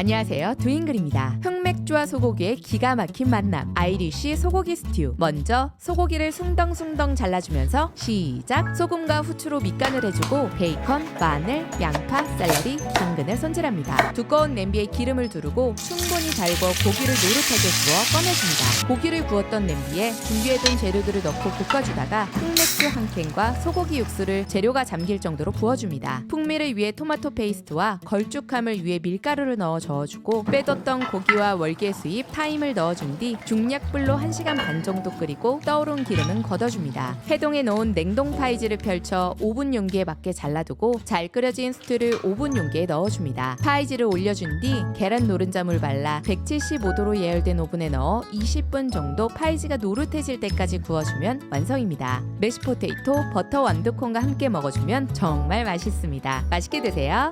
안녕하세요. 두잉글입니다. 흑맥주와 소고기의 기가 막힌 만남. 아이리쉬 소고기 스튜. 먼저 소고기를 숭덩숭덩 잘라주면서 시작. 소금과 후추로 밑간을 해주고 베이컨, 마늘, 양파, 샐러리, 당근을 손질합니다. 두꺼운 냄비에 기름을 두르고 충분히 잘 구워 고기를 노릇하게 구워 꺼내줍니다. 고기를 구웠던 냄비에 준비해둔 재료들을 넣고 볶아주다가 흑맥주 한 캔과 소고기 육수를 재료가 잠길 정도로 부어줍니다. 풍미를 위해 토마토 페이스트와 걸쭉함을 위해 밀가루를 넣어 저어주고 빼뒀던 고기와 월계 수잎, 타임을 넣어준 뒤 중약불로 1시간 반 정도 끓이고 떠오른 기름은 걷어줍니다. 해동해 놓은 냉동 파이지를 펼쳐 오븐 용기에 맞게 잘라두고 잘 끓여진 스튜를 오븐 용기에 넣어줍니다. 파이지를 올려준 뒤 계란 노른자물 발라 175도로 예열된 오븐에 넣어 20분 정도 파이지가 노릇해질 때까지 구워주면 완성입니다. 메시 포테이토, 버터 완두콩과 함께 먹어주면 정말 맛있습니다. 맛있게 드세요.